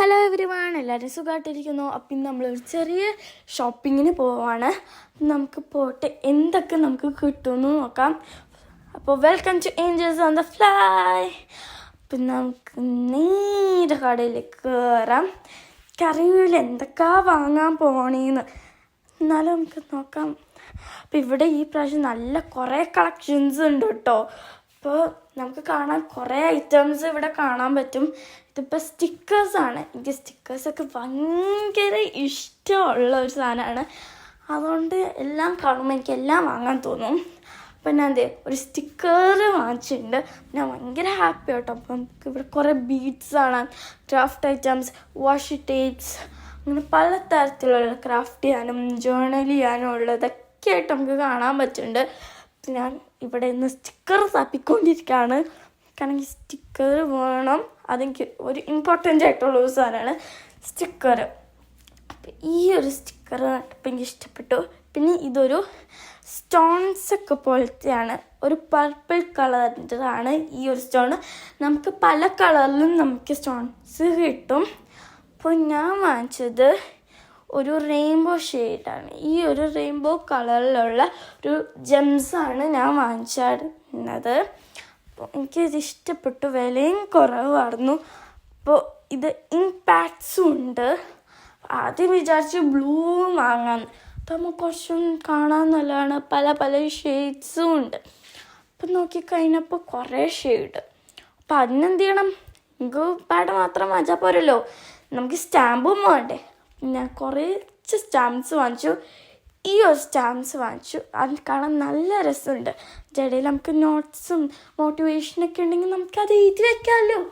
Hello എവരിവാണ് എല്ലാവരും സുഖമായിട്ടിരിക്കുന്നു. അപ്പം ഇന്ന് നമ്മളൊരു ചെറിയ ഷോപ്പിങ്ങിന് പോവാണ്. നമുക്ക് പോയിട്ട് എന്തൊക്കെ നമുക്ക് കിട്ടുമെന്ന് നോക്കാം. അപ്പോൾ welcome to angels on the fly അപ്പം നമുക്ക് നേരെ കടയിലേക്ക് കയറാം. കറിയില്ല എന്തൊക്കെയാ വാങ്ങാൻ പോണേന്ന്. എന്നാലും നമുക്ക് നോക്കാം. അപ്പം ഇവിടെ ഈ പ്രാവശ്യം നല്ല കുറേ കളക്ഷൻസ് ഉണ്ട് കേട്ടോ. അപ്പോൾ നമുക്ക് കാണാൻ കുറേ ഐറ്റംസ് ഇവിടെ കാണാൻ പറ്റും. ഇതിപ്പോൾ സ്റ്റിക്കേഴ്സാണ് എനിക്ക് സ്റ്റിക്കേഴ്സൊക്കെ ഭയങ്കര ഇഷ്ടമുള്ള ഒരു സാധനമാണ്. അതുകൊണ്ട് എല്ലാം കാണുമ്പോൾ എനിക്ക് എല്ലാം വാങ്ങാൻ തോന്നും. അപ്പം ഞാൻ എന്തേ ഒരു സ്റ്റിക്കർ വാങ്ങിച്ചിട്ടുണ്ട്. ഞാൻ ഭയങ്കര ഹാപ്പി ആട്ടോ. അപ്പം നമുക്ക് ഇവിടെ കുറേ ബീഡ്സ് ആണ് ക്രാഫ്റ്റ് ഐറ്റംസ് വാഷ് ടേപ്സ് അങ്ങനെ പല തരത്തിലുള്ള ക്രാഫ്റ്റ് ചെയ്യാനും ജേണൽ ചെയ്യാനും ഉള്ളതൊക്കെ ആയിട്ട് നമുക്ക് കാണാൻ പറ്റുന്നുണ്ട്. ഞാൻ ഇവിടെ നിന്ന് സ്റ്റിക്കർ തപ്പിക്കൊണ്ടിരിക്കുകയാണ്. കാരണം ഈ സ്റ്റിക്കർ വേണം. അതെനിക്ക് ഒരു ഇമ്പോർട്ടന്റ് ആയിട്ടുള്ള ഒരു സാധനമാണ് സ്റ്റിക്കർ അപ്പം ഈ ഒരു സ്റ്റിക്കർ കണ്ടപ്പോൾ എനിക്ക് ഇഷ്ടപ്പെട്ടു. പിന്നെ ഇതൊരു സ്റ്റോൺസ് ഒക്കെ പോലത്തെയാണ്. ഒരു പർപ്പിൾ കളറിന്റെതാണ് ഈ ഒരു സ്റ്റോൺ നമുക്ക് പല കളറിലും നമുക്ക് സ്റ്റോൺസ് കിട്ടും. അപ്പോൾ ഞാൻ വാങ്ങിച്ചത് ഒരു റെയിൻബോ ഷെയ്ഡാണ് ഈ ഒരു റെയിൻബോ കളറിലുള്ള ഒരു ജെംസാണ് ഞാൻ വാങ്ങിച്ചിരുന്നത് അപ്പോൾ എനിക്കിത് ഇഷ്ടപ്പെട്ടു. വിലയും കുറവായിരുന്നു. അപ്പോൾ ഇത് ഇമ്പാക്ട്സും ഉണ്ട്. ആദ്യം വിചാരിച്ച് ബ്ലൂ വാങ്ങാൻ. അപ്പം നമുക്ക് കുറച്ചും കാണാൻ നല്ലതാണ്. പല പല ഷെയ്ഡ്സും ഉണ്ട്. അപ്പം നോക്കിക്കഴിഞ്ഞപ്പോൾ കുറേ ഷെയ്ഡ് അപ്പം അതിനെന്ത് ചെയ്യണം? നമുക്ക് പാട് മാത്രം വാങ്ങിച്ചാൽ പോരല്ലോ. നമുക്ക് സ്റ്റാമ്പും വേണ്ടേ. ഞാൻ കുറച്ച് സ്റ്റാമ്പ്സ് വാങ്ങിച്ചു. ഈ ഒരു സ്റ്റാമ്പ്സ് വാങ്ങിച്ചു. അത് കാണാൻ നല്ല രസമുണ്ട്. ജടയിൽ നമുക്ക് നോട്ട്സും മോട്ടിവേഷനൊക്കെ ഉണ്ടെങ്കിൽ നമുക്ക് അത് എഴുതി വെക്കാമല്ലോ.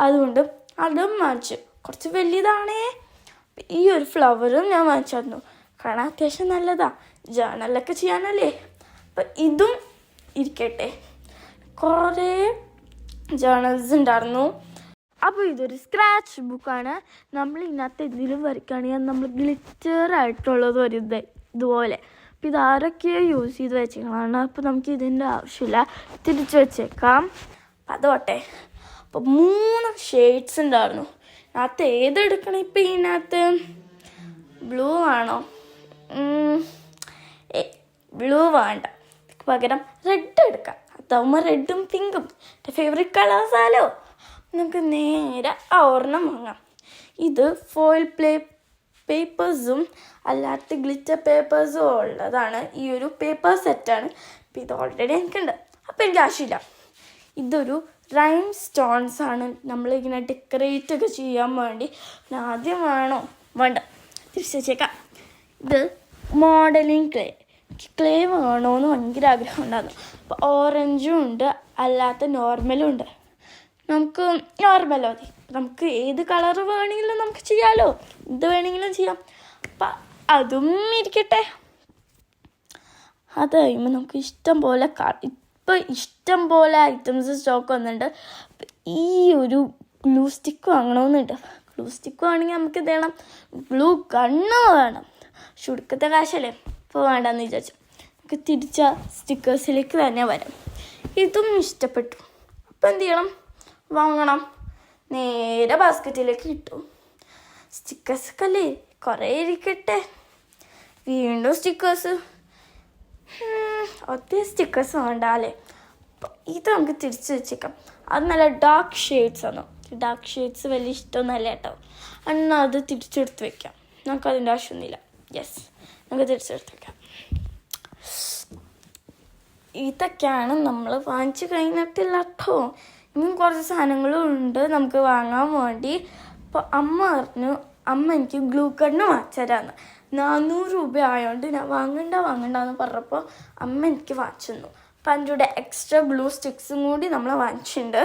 അതുകൊണ്ട് അതും വാങ്ങിച്ചു. കുറച്ച് വലിയതാണേ ഈ ഒരു ഫ്ലവറും ഞാൻ വാങ്ങിച്ചായിരുന്നു കാണാൻ അത്യാവശ്യം നല്ലതാ. ജേണലൊക്കെ ചെയ്യാനല്ലേ. അപ്പം ഇതും ഇരിക്കട്ടെ. കുറേ ജേണൽസ് ഉണ്ടായിരുന്നു. അപ്പോൾ ഇതൊരു സ്ക്രാച്ച് ബുക്കാണ് നമ്മൾ ഇതിനകത്ത് എന്തെങ്കിലും വരയ്ക്കുകയാണെങ്കിൽ നമ്മൾ ഗ്ലിറ്റർ ആയിട്ടുള്ളത് വരും ഇത് ഇതുപോലെ. അപ്പോൾ ഇത് യൂസ് ചെയ്ത് വെച്ചേക്കണം അപ്പോൾ നമുക്ക് ഇതിന്റെ ആവശ്യമില്ല. തിരിച്ചു വെച്ചേക്കാം. അതോട്ടെ. അപ്പോൾ മൂന്ന് ഷെയ്ഡ്സ് ഉണ്ടായിരുന്നു. അകത്ത് ഏതെടുക്കണം ഇപ്പം ഇതിനകത്ത്? ബ്ലൂ ആണോ? ബ്ലൂ വേണ്ട. പകരം റെഡ് എടുക്കാം. അതാവുമ്പോൾ റെഡും പിങ്കും എന്റെ ഫേവറേറ്റ് കളേഴ്സാലോ നമുക്ക് നേരെ ആ ഒരെണ്ണം വാങ്ങാം. ഇത് ഫോയിൽ പ്ലേ പേപ്പേഴ്സും അല്ലാത്ത ഗ്ലിറ്റർ പേപ്പേഴ്സും ഉള്ളതാണ്. ഈ ഒരു പേപ്പർ സെറ്റാണ് അപ്പം ഇത് ഓൾറെഡി എനിക്കുണ്ട്. അപ്പം എനിക്ക് ആവശ്യമില്ല. ഇതൊരു റൈം സ്റ്റോൺസ് ആണ്. നമ്മളിങ്ങനെ ഡെക്കറേറ്റ് ഒക്കെ ചെയ്യാൻ വേണ്ടി ആദ്യം വേണോ. വേണ്ട. തിരിച്ചേക്കാം ഇത് മോഡലിംഗ് ക്ലേ ക്ലേ വേണമെന്ന് ഭയങ്കര ആഗ്രഹം ഉണ്ടായിരുന്നു. അപ്പോൾ ഓറഞ്ചും ഉണ്ട്. അല്ലാത്ത നോർമലും ഉണ്ട്. നമുക്ക് നോർമൽ മതി. നമുക്ക് ഏത് കളർ വേണമെങ്കിലും നമുക്ക് ചെയ്യാമല്ലോ എന്ത് വേണമെങ്കിലും ചെയ്യാം. അപ്പം അതും ഇരിക്കട്ടെ. അത് കഴിയുമ്പോൾ നമുക്ക് ഇഷ്ടം പോലെ ഇപ്പം ഇഷ്ടം പോലെ ഐറ്റംസ് സ്റ്റോക്ക് വന്നിട്ടുണ്ട്. ഈ ഒരു ഗ്ലൂ സ്റ്റിക്ക് വാങ്ങണമെന്നുണ്ട് ഗ്ലൂ സ്റ്റിക്ക് വേണമെങ്കിൽ നമുക്ക് ഇത് വേണം ഗ്ലൂ കണ്ണ് വേണം. ചുടുക്കത്തെ കാശല്ലേ? ഇപ്പോൾ വേണ്ടെന്ന് വിചാരിച്ചു. നമുക്ക് തിരിച്ച സ്റ്റിക്കേഴ്സിലേക്ക് തന്നെ വരാം. ഇതും ഇഷ്ടപ്പെട്ടു. അപ്പം എന്ത് ചെയ്യണം? വാങ്ങണം. നേരെ ബാസ്ക്കറ്റിലേക്ക് ഇട്ടു. സ്റ്റിക്കേഴ്സൊക്കെ അല്ലേ? കുറേ ഇരിക്കട്ടെ. വീണ്ടും സ്റ്റിക്കേഴ്സ് ഒത്തിരി സ്റ്റിക്കേഴ്സ് വേണ്ട അല്ലേ? ഇത് നമുക്ക് തിരിച്ച് വെച്ചേക്കാം. അത് നല്ല ഡാർക്ക് ഷെയ്ഡ്സ് ആണ്. ഡാർക്ക് ഷെയ്ഡ്സ് വലിയ ഇഷ്ടമൊന്നുമല്ല കേട്ടോ. എന്നാൽ അത് തിരിച്ചെടുത്ത് വെക്കാം. നമുക്ക് അതിന്റെ ആവശ്യമൊന്നുമില്ല. യെസ് നമുക്ക് തിരിച്ചെടുത്ത് വെക്കാം. ഇതൊക്കെയാണ് നമ്മൾ വാങ്ങിച്ചു കഴിഞ്ഞിട്ടില്ല കേട്ടോ ഇനിയും കുറച്ച് സാധനങ്ങളും ഉണ്ട്. നമുക്ക് വാങ്ങാൻ വേണ്ടി. അപ്പോൾ അമ്മ പറഞ്ഞു അമ്മ എനിക്ക് ഗ്ലൂ വാച്ച് വാങ്ങിച്ചരാന്ന്. നാനൂറ് രൂപ ആയതുകൊണ്ട് ഞാൻ വാങ്ങണ്ട വാങ്ങണ്ട എന്ന് പറഞ്ഞപ്പോൾ അമ്മ എനിക്ക് വാങ്ങിച്ചു തന്നു. അപ്പം കൂടെ എക്സ്ട്രാ ബ്ലൂ സ്റ്റിക്സും കൂടി നമ്മൾ വാങ്ങിച്ചിട്ടുണ്ട്.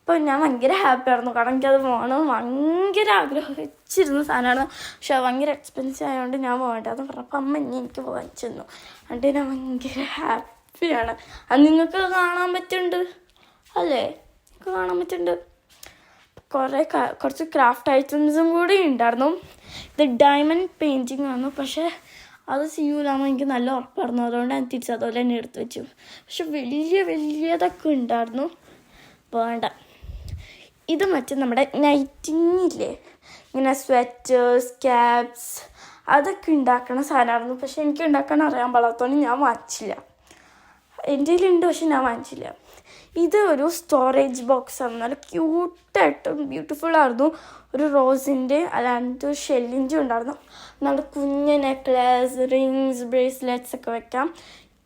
അപ്പോൾ ഞാൻ ഭയങ്കര ഹാപ്പി ആയിരുന്നു. കാരണം എനിക്കത് വേണം ഭയങ്കര ആഗ്രഹിച്ചിരുന്ന സാധനമാണ്. പക്ഷെ ഭയങ്കര എക്സ്പെൻസീവ് ആയതുകൊണ്ട് ഞാൻ പോകണ്ടെന്ന് പറഞ്ഞപ്പോൾ അമ്മ ഇനി എനിക്ക് വാങ്ങിച്ചു തന്നു. അതുകൊണ്ട് ഞാൻ ഭയങ്കര ഹാപ്പിയാണ് അത് നിങ്ങൾക്ക് കാണാൻ പറ്റുന്നുണ്ട്. അല്ലേ? കാണാൻ പറ്റുന്നുണ്ട് കുറേ കുറച്ച് ക്രാഫ്റ്റ് ഐറ്റംസും കൂടി ഉണ്ടായിരുന്നു ഇത് ഡയമണ്ട് പെയിന്റിങ് ആണ് പക്ഷേ അത് സിയൂലാകുമ്പോൾ എനിക്ക് നല്ല ഉറപ്പായിരുന്നു. അതുകൊണ്ട് ഞാൻ തിരിച്ച് അതുപോലെ തന്നെ എടുത്ത് വെച്ചു. പക്ഷെ വലിയ വലിയതൊക്കെ ഉണ്ടായിരുന്നു വേണ്ട. ഇത് മറ്റേ നമ്മുടെ നൈറ്റിങ്ങില്ലേ ഇങ്ങനെ സ്വെറ്റേഴ്സ് ക്യാപ്സ് അതൊക്കെ ഉണ്ടാക്കണ സാധനമായിരുന്നു പക്ഷെ എനിക്ക് ഉണ്ടാക്കാൻ അറിയാൻ പാടാത്തതുകൊണ്ട് ഞാൻ വാങ്ങിച്ചില്ല. എന്റെ കയ്യിലുണ്ട് പക്ഷെ ഞാൻ വാങ്ങിച്ചില്ല. ഇത് ഒരു സ്റ്റോറേജ് ബോക്സ് ആണ് നല്ല ക്യൂട്ടായിട്ടും ബ്യൂട്ടിഫുൾ ആയിരുന്നു. ഒരു റോസിന്റെ അല്ലാണ്ട് ഒരു ഷെല്ലിന്റെ ഉണ്ടായിരുന്നു. നല്ല കുഞ്ഞ് നെക്ലസ് റിങ്സ് ബ്രേസ്ലെറ്റ്സ് ഒക്കെ വെക്കാം.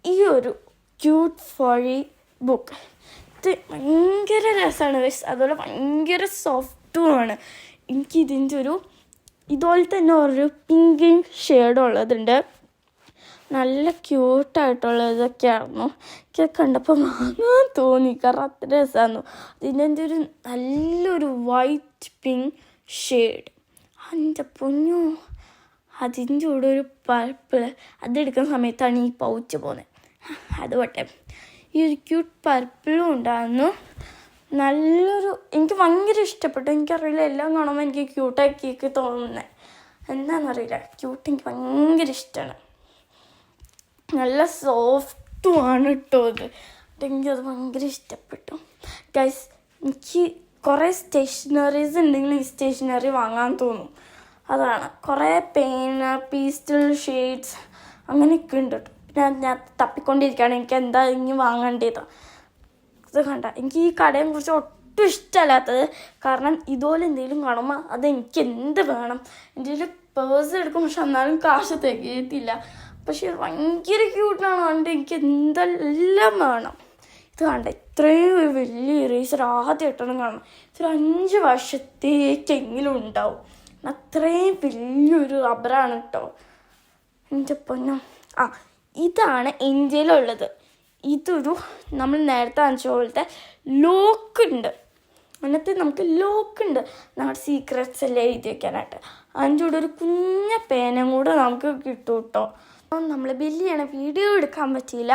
ഈ ഒരു ക്യൂട്ട് ഫോഴി ബുക്ക് ഇത് ഭയങ്കര രസമാണ് ഗൈസ് അതുപോലെ ഭയങ്കര സോഫ്റ്റുമാണ് ആണ്. എനിക്കിതിന്റെ ഒരു ഇതുപോലെ തന്നെ ഒരു പിങ്ക് ഷെയ്ഡ് ഉള്ളതുണ്ട്. നല്ല ക്യൂട്ടായിട്ടുള്ള ഇതൊക്കെയായിരുന്നു. എനിക്ക് കണ്ടപ്പോൾ വാങ്ങാൻ തോന്നി. കാരണം അത്ര രസമായിരുന്നു ഇതിന്റെ ഒരു നല്ലൊരു വൈറ്റ് പിങ്ക് ഷെയ്ഡ് അതിന്റെ പൊന്നു. അതിന്റെ കൂടെ ഒരു പർപ്പിൾ അതെടുക്കുന്ന സമയത്താണ് ഈ പൗച്ച് പോകുന്നത് അത് പോട്ടെ. ഈ ഒരു ക്യൂട്ട് പർപ്പിളും ഉണ്ടായിരുന്നു. നല്ലൊരു എനിക്ക് ഭയങ്കര ഇഷ്ടപ്പെട്ടു. എനിക്കറിയില്ല എല്ലാം കാണുമ്പോൾ എനിക്ക് ക്യൂട്ടാക്കിയൊക്കെ തോന്നുന്നത് എന്താണെന്നറിയില്ല ക്യൂട്ട് എനിക്ക് ഭയങ്കര ഇഷ്ടമാണ് നല്ല സോഫ്റ്റും ആണ് കേട്ടോ അത് എനിക്കത് ഭയങ്കര ഇഷ്ടപ്പെട്ടു. ഗൈസ് എനിക്ക് കുറേ സ്റ്റേഷനറീസ് ഉണ്ടെങ്കിൽ ഈ സ്റ്റേഷനറി വാങ്ങാൻ തോന്നും. അതാണ്. കുറേ പേന പീസ്റ്റൽ ഷെയ്ഡ്സ് അങ്ങനെയൊക്കെ ഉണ്ട് കേട്ടോ. പിന്നെ ഞാൻ തപ്പിക്കൊണ്ടിരിക്കുകയാണ്. എനിക്ക് എന്താ ഇനി വാങ്ങേണ്ടത്? ഇത് കണ്ട. എനിക്ക് ഈ കടയെ കുറിച്ച് ഒട്ടും ഇഷ്ടമല്ലാത്തത് കാരണം ഇതുപോലെ എന്തെങ്കിലും കാണുമ്പോൾ അത് എനിക്ക് എന്ത് വേണം? എന്റെ പേഴ്സ് എടുക്കും. പക്ഷെ എന്നാലും കാശ് തികയത്തില്ല. പക്ഷെ ഭയങ്കര ക്യൂട്ടാണ് കണ്ട് എനിക്ക് എന്തെല്ലാം വേണം. ഇത് കണ്ട? ഇത്രയും ഒരു വലിയ ഇറേസർ ആദ്യമായിട്ടാണ് കാണണം. ഇതൊരു അഞ്ച് വർഷത്തേക്കെങ്കിലും ഉണ്ടാവും. അത്രയും വലിയൊരു റബ്ബറാണ് കേട്ടോ എന്റെ പൊന്നോ. ആ ഇതാണ് ഇന്ത്യയിലുള്ളത്. ഇതൊരു നമ്മൾ നേരത്തെ കാണിച്ച പോലത്തെ ലോക്ക് ഉണ്ട്. അതിനകത്ത് നമുക്ക് ലോക്ക് ഉണ്ട്. നമ്മുടെ സീക്രറ്റ്സ് എല്ലാം എഴുതി വെക്കാനായിട്ട്. അതിന്റെ കൂടെ ഒരു കുഞ്ഞ പേനയും കൂടെ നമുക്ക് കിട്ടും കേട്ടോ നമ്മൾ ബില്ലിയാണ് വീഡിയോ എടുക്കാൻ പറ്റിയില്ല.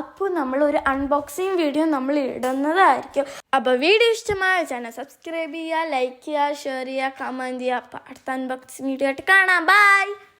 അപ്പോൾ നമ്മൾ ഒരു അൺബോക്സിങ് വീഡിയോ നമ്മൾ ഇടുന്നതായിരിക്കും. അപ്പോൾ വീഡിയോ ഇഷ്ടമായ ചാനൽ സബ്സ്ക്രൈബ് ചെയ്യുക ലൈക്ക് ചെയ്യുക ഷെയർ ചെയ്യുക കമന്റ് ചെയ്യുക. അപ്പോൾ അടുത്ത അൺബോക്സിങ് വീഡിയോ ആയിട്ട് കാണാം. ബൈ